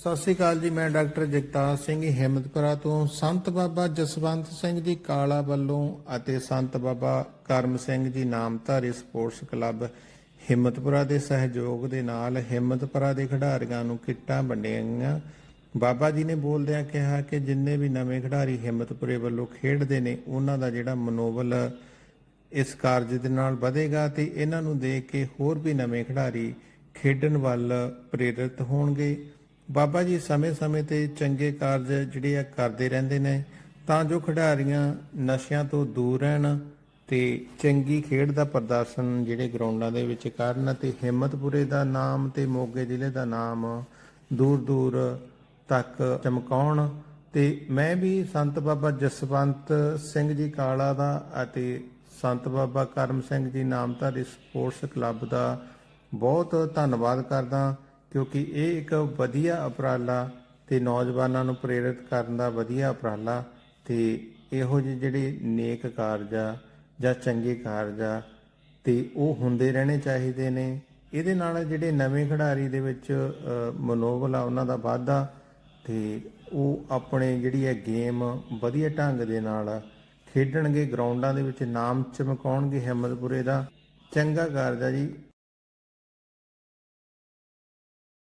ਸਤਿ ਸ੍ਰੀ ਅਕਾਲ ਜੀ, ਮੈਂ ਡਾਕਟਰ ਜਗਤਾਰ ਸਿੰਘ ਹਿੰਮਤਪੁਰਾ ਤੋਂ। ਸੰਤ ਬਾਬਾ ਜਸਵੰਤ ਸਿੰਘ ਜੀ ਕਾਲਾ ਵੱਲੋਂ ਅਤੇ ਸੰਤ ਬਾਬਾ ਕਰਮ ਸਿੰਘ ਜੀ ਨਾਮਧਾਰੀ ਸਪੋਰਟਸ ਕਲੱਬ ਹਿੰਮਤਪੁਰਾ ਦੇ ਸਹਿਯੋਗ ਦੇ ਨਾਲ ਹਿੰਮਤਪੁਰਾ ਦੇ ਖਿਡਾਰੀਆਂ ਨੂੰ ਕਿੱਟਾਂ ਵੰਡੀਆਂ ਗਈਆਂ। ਬਾਬਾ ਜੀ ਨੇ ਬੋਲਦਿਆਂ ਕਿਹਾ ਕਿ ਜਿੰਨੇ ਵੀ ਨਵੇਂ ਖਿਡਾਰੀ ਹਿੰਮਤਪੁਰੇ ਵੱਲੋਂ ਖੇਡਦੇ ਨੇ, ਉਹਨਾਂ ਦਾ ਜਿਹੜਾ ਮਨੋਬਲ ਇਸ ਕਾਰਜ ਦੇ ਨਾਲ ਵਧੇਗਾ ਤੇ ਇਹਨਾਂ ਨੂੰ ਦੇਖ ਕੇ ਹੋਰ ਵੀ ਨਵੇਂ ਖਿਡਾਰੀ ਖੇਡਣ ਵੱਲ ਪ੍ਰੇਰਿਤ ਹੋਣਗੇ। ਬਾਬਾ ਜੀ ਸਮੇਂ-ਸਮੇਂ ਤੇ ਚੰਗੇ ਕਾਰਜ ਜਿਹੜੇ ਆ ਕਰਦੇ ਰਹਿੰਦੇ ਨੇ, ਤਾਂ ਜੋ ਖਿਡਾਰੀਆਂ ਨਸ਼ਿਆਂ ਤੋਂ ਦੂਰ ਰਹਿਣ ਤੇ ਚੰਗੀ ਖੇਡ ਦਾ ਪ੍ਰਦਰਸ਼ਨ ਜਿਹੜੇ ਗਰਾਊਂਡਾਂ ਦੇ ਵਿੱਚ ਕਰਨ ਤੇ ਹਿੰਮਤਪੁਰੇ ਦਾ ਨਾਮ ਤੇ ਮੋਗੇ ਜ਼ਿਲ੍ਹੇ ਦਾ ਨਾਮ ਦੂਰ-ਦੂਰ ਤੱਕ ਚਮਕਾਉਣ ਤੇ ਮੈਂ ਵੀ ਸੰਤ ਬਾਬਾ ਜਸਵੰਤ ਸਿੰਘ ਜੀ ਕਾਲਾ ਦਾ ਅਤੇ ਸੰਤ ਬਾਬਾ ਕਰਮ ਸਿੰਘ ਜੀ ਨਾਮਧਾਰੀ ਸਪੋਰਟਸ ਕਲੱਬ ਦਾ ਬਹੁਤ ਧੰਨਵਾਦ ਕਰਦਾ ਕਿਉਂਕਿ ਇਹ ਇੱਕ ਵਧੀਆ ਉਪਰਾਲਾ ਤੇ ਨੌਜਵਾਨਾਂ ਨੂੰ ਪ੍ਰੇਰਿਤ ਕਰਨ ਦਾ ਵਧੀਆ ਉਪਰਾਲਾ ਤੇ ਇਹੋ ਜਿਹੇ ਜਿਹੜੇ ਨੇਕ ਕਾਰਜ ਆ ਜਾਂ ਚੰਗੇ ਕਾਰਜ ਆ ਤੇ ਉਹ ਹੁੰਦੇ ਰਹਿਣੇ ਚਾਹੀਦੇ ਨੇ। ਇਹਦੇ ਨਾਲ ਜਿਹੜੇ ਨਵੇਂ ਖਿਡਾਰੀ ਦੇ ਵਿੱਚ ਮਨੋਬਲ ਆ, ਉਹਨਾਂ ਦਾ ਵਾਧਾ ਤੇ ਉਹ ਆਪਣੇ ਜਿਹੜੀ ਹੈ ਗੇਮ ਵਧੀਆ ਢੰਗ ਦੇ ਨਾਲ ਖੇਡਣਗੇ, ਗਰਾਊਂਡਾਂ ਦੇ ਵਿੱਚ ਨਾਮ ਚਮਕਾਉਣਗੇ ਹਿੰਮਤਪੁਰੇ ਦਾ। ਚੰਗਾ ਕਾਰਜ ਆ ਜੀ।